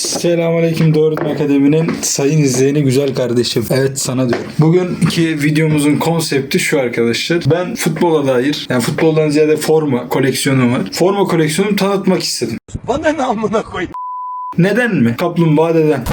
Selamünaleyküm Doğrultma Akademi'nin sayın izleyeni güzel kardeşim. Evet sana diyorum. Bugünkü videomuzun konsepti şu arkadaşlar. Ben futbola dair, yani futboldan ziyade forma koleksiyonum var. Forma koleksiyonumu tanıtmak istedim. Bana ne amına koy. Neden mi? Kaplumbağa deden.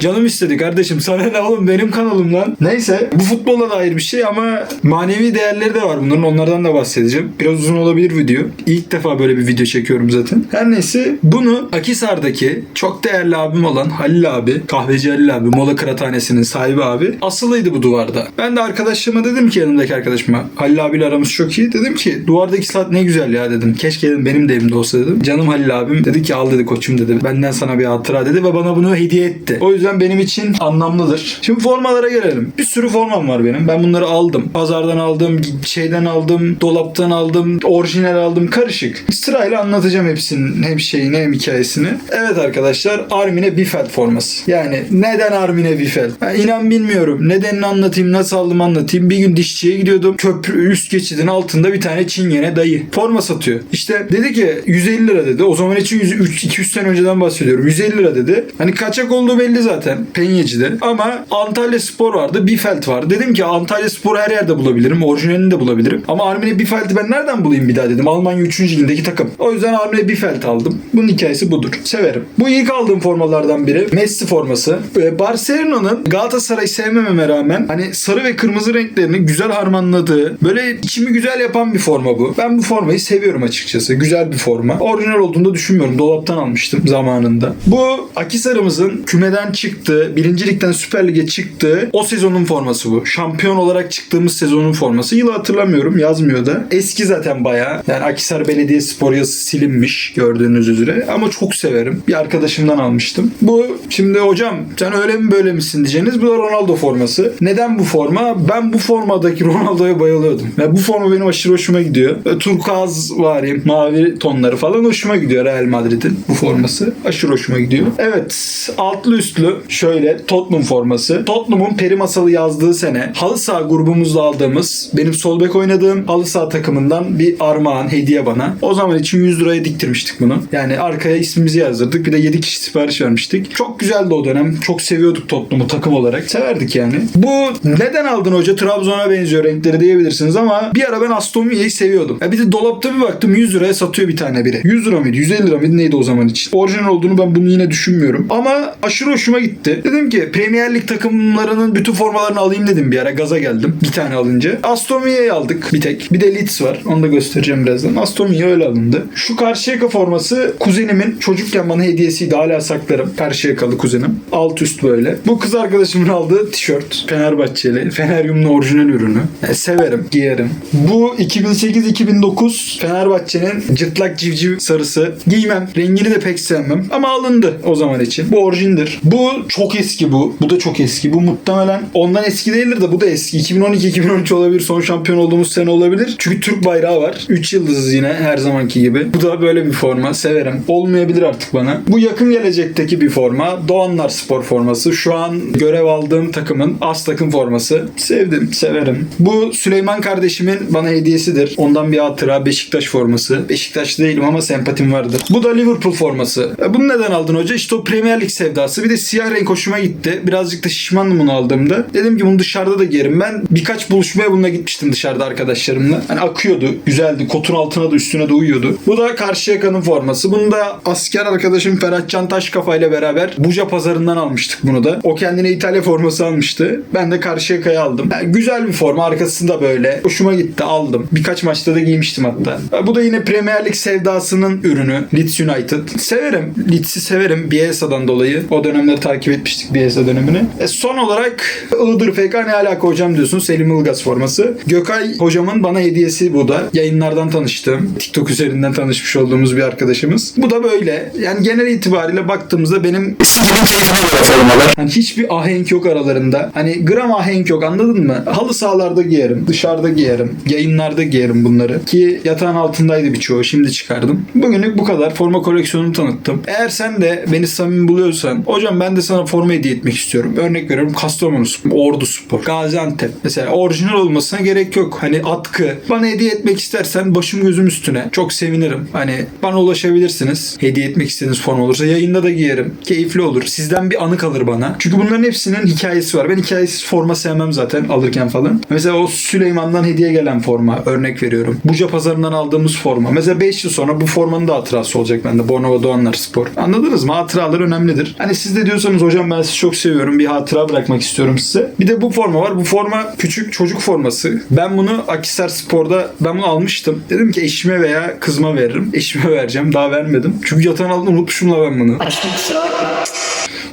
Canım istedi kardeşim. Sana ne oğlum benim kanalım lan. Neyse bu futbola dair bir şey ama manevi değerleri de var bunların. Onlardan da bahsedeceğim. Biraz uzun olabilir video. İlk defa böyle bir video çekiyorum zaten. Her neyse bunu Akisar'daki çok değerli abim olan Halil abi, kahveci Halil abi, Mola Kıraathanesi'nin sahibi abi asılıydı bu duvarda. Ben de arkadaşıma dedim ki yanımdaki arkadaşıma Halil abiyle aramız çok iyi. Dedim ki duvardaki saat ne güzel ya dedim. Keşke dedim benim de evimde olsa dedim. Canım Halil abim dedi ki al dedi koçum dedi. Benden sana bir hatıra dedi ve bana bunu hediye etti. O yüzden benim için anlamlıdır. Şimdi formalara gelelim. Bir sürü formam var benim. Ben bunları aldım. Pazardan aldım, şeyden aldım, dolaptan aldım, orijinal aldım. Karışık. Sırayla anlatacağım hepsinin hem şeyini hem hikayesini. Evet arkadaşlar Armine Biffeld forması. Yani neden Armine Biffeld? Ben inan bilmiyorum. Nedenini anlatayım, nasıl aldım anlatayım. Bir gün dişçiye gidiyordum. Köprü üst geçidin altında bir tane Çingene dayı forma satıyor. İşte dedi ki 150 lira dedi. O zaman için 100 200 sene önceden bahsediyorum. 150 lira dedi. Hani kaçak olduğu belli zaten. Penyeci'de. Ama Antalya Spor vardı. Biffeld vardı. Dedim ki Antalya Spor her yerde bulabilirim. Orijinalini de bulabilirim. Ama Armine Biffeld'i ben nereden bulayım bir daha dedim. Almanya 3. ligindeki takım. O yüzden Armine Biffeld aldım. Bunun hikayesi budur. Severim. Bu ilk aldığım formalardan biri. Messi forması. Ee, Barcelona'nın Galatasaray'ı sevmememe rağmen hani sarı ve kırmızı renklerini güzel harmanladığı böyle içimi güzel yapan bir forma bu. Ben bu formayı seviyorum açıkçası. Güzel bir forma. Orijinal olduğunu da düşünmüyorum. Dolaptan almıştım zamanında. Bu Akisar'ımızın kümeden çıktığı, birincilikten Süper Lig'e çıktığı o sezonun forması bu. Şampiyon olarak çıktığımız sezonun forması. Yılı hatırlamıyorum. Yazmıyor da. Eski zaten bayağı. Yani Akisar Belediyespor yazısı silinmiş gördüğünüz üzere. Ama çok severim. Bir arkadaşımdan almıştım. Bu şimdi hocam sen öyle mi böyle misin diyeceğiniz bu da Ronaldo forması. Neden bu forma? Ben bu formadaki Ronaldo'ya bayılıyordum. Ve bu forma benim aşırı hoşuma gidiyor. Turkuaz vari, mavi tonları falan hoşuma gidiyor Real Madrid'in bu forması. Aşırı hoşuma gidiyor. Evet altlı üstlü şöyle Tottenham forması. Tottenham'ın peri masalı yazdığı sene halı saha grubumuzda aldığımız benim sol bek oynadığım halı saha takımından bir armağan hediye bana. O zaman için 100 liraya diktirmiştik bunu. Yani arkaya ismimizi yazdırdık. Bir de 7 kişi sipariş vermiştik. Çok güzeldi o dönem. Çok seviyorduk Tottenham'ı takım olarak. Severdik yani. Bu neden aldın hoca? Trabzon'a benziyor renkleri diyebilirsiniz ama bir ara ben Aston Villa'yı seviyordum. Ya bir de dolapta bir baktım 100 liraya satıyor bir tane biri. 100 lira mıydı? 150 lira mıydı? Neydi o zaman için? Orijinal olduğunu ben bunu yine düşünmüyorum. Ama aşırı hoşuma gitti. Dedim ki Premier Lig takımlarının bütün formalarını alayım dedim bir ara. Gaza geldim. Bir tane alınca. Aston Villa'yı aldık bir tek. Bir de Leeds var. Onu da göstereceğim birazdan. Aston Villa öyle alındı. Şu Karşıyaka forması kuzenimin çocukken bana hediyesiydi. Hala saklarım. Karşıyakalı kuzenim. Alt üst böyle. Bu kız arkadaşımın aldığı tişört. Fenerbahçeli. Feneryum'un orijinal ürünü. Yani severim. Giyerim. Bu 2008-2009 Fenerbahçe'nin cırtlak civciv sarısı. Giymem. Rengini de pek sevmem. Ama alındı o zaman için. Bu orijindir. Bu çok eski bu. Bu da çok eski. Bu muhtemelen ondan eski değildir de bu da eski. 2012-2013 olabilir. Son şampiyon olduğumuz sene olabilir. Çünkü Türk bayrağı var. 3 yıldız yine her zamanki gibi. Bu da böyle bir forma. Severim. Olmayabilir artık bana. Bu yakın gelecekteki bir forma. Doğanlar spor forması. Şu an görev aldığım takımın as takım forması. Sevdim. Severim. Bu Süleyman kardeşimin bana hediyesidir. Ondan bir hatıra. Beşiktaş forması. Beşiktaşlı değilim ama sempatim vardır. Bu da Liverpool forması. E, Bunu neden aldın hoca? İşte o Premier Lig sevdası. Bir de siyah renk hoşuma gitti. Birazcık da şişmandım bunu aldığımda. Dedim ki bunu dışarıda da giyerim. Ben birkaç buluşmaya bununla gitmiştim dışarıda arkadaşlarımla. Hani akıyordu. Güzeldi. Kotun altına da üstüne de uyuyordu. Bu da Karşıyaka'nın forması. Bunu da asker arkadaşım Ferhat Can Taşkafa ile beraber Buca pazarından almıştık bunu da. O kendine İtalya forması almıştı. Ben de Karşıyaka'yı aldım. Yani güzel bir forma. Arkasında böyle. Hoşuma gitti. Aldım. Birkaç maçta da giymiştim hatta. Bu da yine Premier Lig sevdasının ürünü. Leeds United. Severim. Leeds'i severim. Bielsa'dan dolayı. O dönemleri takip etmiştik Bielsa dönemini. E son olarak Iğdır FK ne alaka hocam diyorsun. Selim Ilgaz forması. Gökay hocamın bana hediyesi bu da. Yayınlardan tanıştım. TikTok üzerinden tanışmış olduğumuz bir arkadaşımız. Bu da böyle. Yani genel itibariyle baktığımızda benim sikimin keyfine göre formalar. Hani hiçbir ahenk yok aralarında. Hani gram ahenk yok anladın mı? Halı sahalarda giyerim. Dışarıda giyerim. Yayınlarda giyerim bunları. Ki yatağın altındaydı birçoğu. Şimdi çıkardım. Bugünlük bu kadar. Forma koleksiyonumu tanıttım. Tanıttım. Eğer sen de beni samimi buluyorsan hocam ben de sana forma hediye etmek istiyorum. Örnek veriyorum Kastamonu Spor, Ordu Spor, Gaziantep. Mesela orijinal olmasına gerek yok. Hani atkı. Bana hediye etmek istersen başım gözüm üstüne. Çok sevinirim. Hani bana ulaşabilirsiniz. Hediye etmek istediğiniz forma olursa yayında da giyerim. Keyifli olur. Sizden bir anı kalır bana. Çünkü bunların hepsinin hikayesi var. Ben hikayesiz forma sevmem zaten alırken falan. Mesela o Süleyman'dan hediye gelen forma örnek veriyorum. Buca pazarından aldığımız forma. Mesela 5 yıl sonra bu formanın da hatırası olacak bende. Bornova Doğanlar Spor. Anladınız mı? Hatıralar önemlidir. Hani siz de diyorsanız hocam ben sizi çok seviyorum. Bir hatıra bırakmak istiyorum size. Bir de bu forma var. Bu forma küçük çocuk forması. Ben bunu Akisar Spor'da ben bunu almıştım. Dedim ki eşime veya kızıma veririm. Eşime vereceğim. Daha vermedim. Çünkü yatağın altında unutmuşum la ben bunu.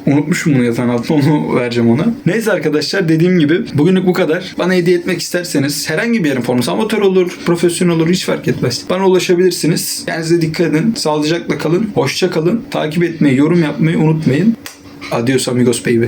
Unutmuşum bunu yatağın altına onu vereceğim ona. Neyse arkadaşlar dediğim gibi bugünlük bu kadar. Bana hediye etmek isterseniz herhangi bir yerin forması amatör olur, profesyonel olur hiç fark etmez. Bana ulaşabilirsiniz. Kendinize dikkat edin. Sağlıcakla kalın. Hoşça kalın. Takip etmeyi, yorum yapmayı unutmayın. Adios amigos baby.